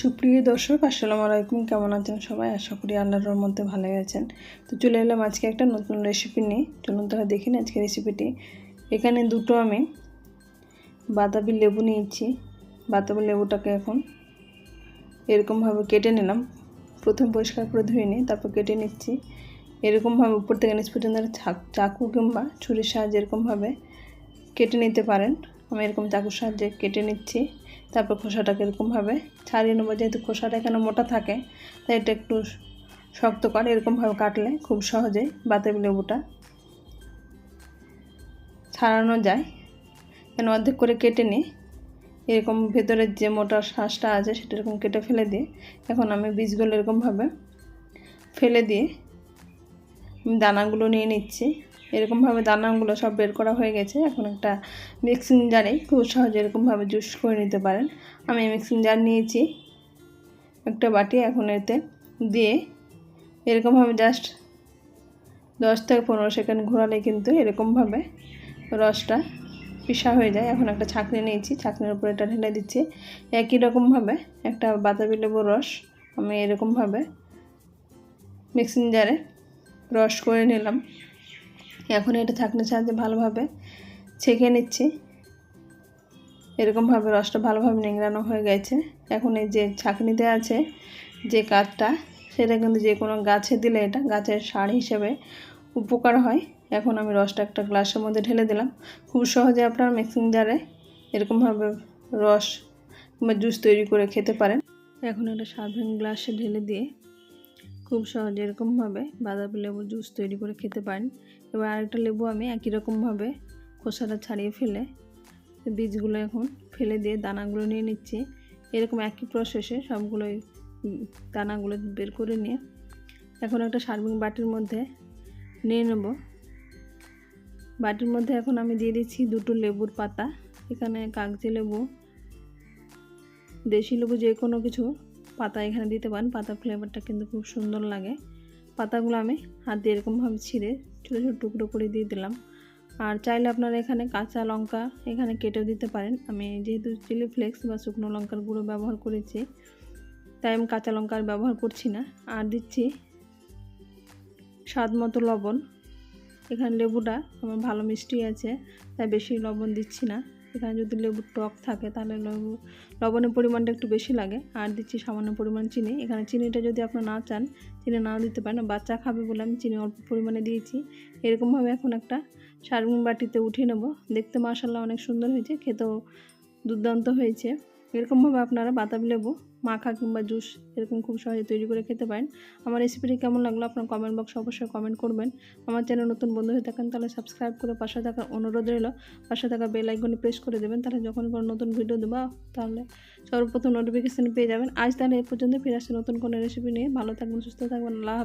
সুপ্রিয় দর্শক, আসসালামু আলাইকুম। কেমন আছেন সবাই? আশা করি আল্লাহর মধ্যে ভালোই আছেন। তো চলে এলাম আজকে একটা নতুন রেসিপি নিয়ে। চলুন তাহলে দেখি আজকে রেসিপিটি এখানে দুটো আমি বাতাবি লেবু নিয়েছি। বাতাবি লেবুটাকে এখন এরকমভাবে কেটে নিলাম। প্রথম পরিষ্কার করে ধুয়ে নিই তারপর কেটে নিচ্ছি। এরকমভাবে উপর থেকে নিচ পর্যন্ত চাকু কিংবা ছুরির সাহায্যে এরকমভাবে কেটে নিতে পারেন। আমি এরকম চাকুর সাহায্যে কেটে নিচ্ছি, তারপর খোসাটাকে এরকমভাবে ছাড়িয়ে নেব। যেহেতু খোসাটা এখানে মোটা থাকে, তাই এটা একটু শক্ত করে, এরকমভাবে কাটলে খুব সহজেই বাতাবি লেবুটা ছাড়ানো যায়। কেন অর্ধেক করে কেটে নিই। এরকম ভেতরের যে মোটা শ্বাসটা আছে, সেটা এরকম কেটে ফেলে দিয়ে এখন আমি বীজগুলো এরকমভাবে ফেলে দিয়ে দানাগুলো নিয়ে নিচ্ছি। এরকমভাবে দানাগুলো সব বের করা হয়ে গেছে। এখন একটা মিক্সিং জারে খুব সহজে এরকমভাবে জুস করে নিতে পারেন। আমি মিক্সিং জার নিয়েছি একটা বাটি এখন এতে দিয়ে এরকমভাবে জাস্ট দশ থেকে পনেরো সেকেন্ড ঘোরালে কিন্তু এরকমভাবে রসটা পিসা হয়ে যায়। এখন একটা ছাঁকনি নিয়েছি, ছাঁকনির উপরে এটা ঢেলে দিচ্ছি। একই রকমভাবে একটা বাতাবি লেবুর রস আমি এরকমভাবে মিক্সিং জারে রস করে নিলাম। এখন এটা ছাঁকনির সাহায্যে ভালোভাবে ছেঁকে নিচ্ছি। এরকমভাবে রসটা ভালোভাবে নিংড়ানো হয়ে গেছে। এখন এই যে ছাঁকনিতে আছে, যে কাঠটা, সেটা কিন্তু যে কোনো গাছে দিলে এটা গাছের সার হিসেবে উপকার হয়। এখন আমি রসটা একটা গ্লাসের মধ্যে ঢেলে দিলাম। খুব সহজে আপনার মিক্সিং জারে এরকমভাবে রস কিংবা জুস তৈরি করে খেতে পারেন। এখন একটা সাধারণ গ্লাসে ঢেলে দিয়ে খুব সহজে এরকমভাবে বাদামি লেবুর জুস তৈরি করে খেতে পারেন। এবার আরেকটা লেবু আমি একই রকমভাবে খোসাটা ছাড়িয়ে ফেলে বীজগুলো এখন ফেলে দিয়ে দানাগুলো নিয়ে নিচ্ছি। এরকম একই প্রসেসে সবগুলোই দানাগুলো বের করে নিয়ে এখন একটা সার্ভিং বাটির মধ্যে নিয়ে নেব। বাটির মধ্যে এখন আমি দিয়ে দিচ্ছি দুটো লেবুর পাতা। এখানে কাগজি লেবু, দেশি লেবু যে কোনো কিছু পাতা এখানে দিতে পারেন। পাতা ফ্লেভারটা কিন্তু খুব সুন্দর লাগে। পাতাগুলো আমি হাত দিয়ে এরকমভাবে ছিঁড়ে ছোটো ছোটো টুকরো করে দিয়ে দিলাম। আর চাইলে আপনারা এখানে কাঁচা লঙ্কা এখানে কেটেও দিতে পারেন। আমি যেহেতু চিলি ফ্লেক্স বা শুকনো লঙ্কার গুঁড়ো ব্যবহার করেছি, তাই আমি কাঁচা লঙ্কার ব্যবহার করছি না। আর দিচ্ছি স্বাদ মতো লবণ। এখানে লেবুটা আমার ভালো মিষ্টি আছে, তাই বেশি লবণ দিচ্ছি না। এখানে যদি লেবুর টক থাকে, তাহলে লেবু, লবণের পরিমাণটা একটু বেশি লাগে। আর দিচ্ছি সামান্য পরিমাণ চিনি। এখানে চিনিটা যদি আপনি না চান, চিনি নাও দিতে পারেন, বাচ্চা খাবে বলে আমি চিনি অল্প পরিমাণে দিয়েছি। এরকমভাবে এখন একটা সার্ভিং বাটিতে উঠিয়ে নেব। দেখতে মাসাল্লাহ অনেক সুন্দর হয়েছে, খেতেও দুর্দান্ত হয়েছে। এরকমভাবে আপনারা বাতাবি লেবু, মাখা কিংবা জুস এরকম খুব সহজে তৈরি করে খেতে পারেন। আমার রেসিপিটি কেমন লাগল আপনার কমেন্ট বক্সে অবশ্যই কমেন্ট করবেন। আমার চ্যানেল নতুন বন্ধু হয়ে থাকেন তাহলে সাবস্ক্রাইব করে পাশে থাকার অনুরোধ রইল। পাশে থাকা বেল আইকনে প্রেস করে দেবেন, তাহলে যখন কোনো নতুন ভিডিও দেবো, তাহলে সর্বপ্রথম নোটিফিকেশান পেয়ে যাবেন। আজ তাহলে এ পর্যন্ত, ফিরে আসছে নতুন কোনো রেসিপি নিয়ে। ভালো থাকবেন, সুস্থ থাকবেন, আল্লাহ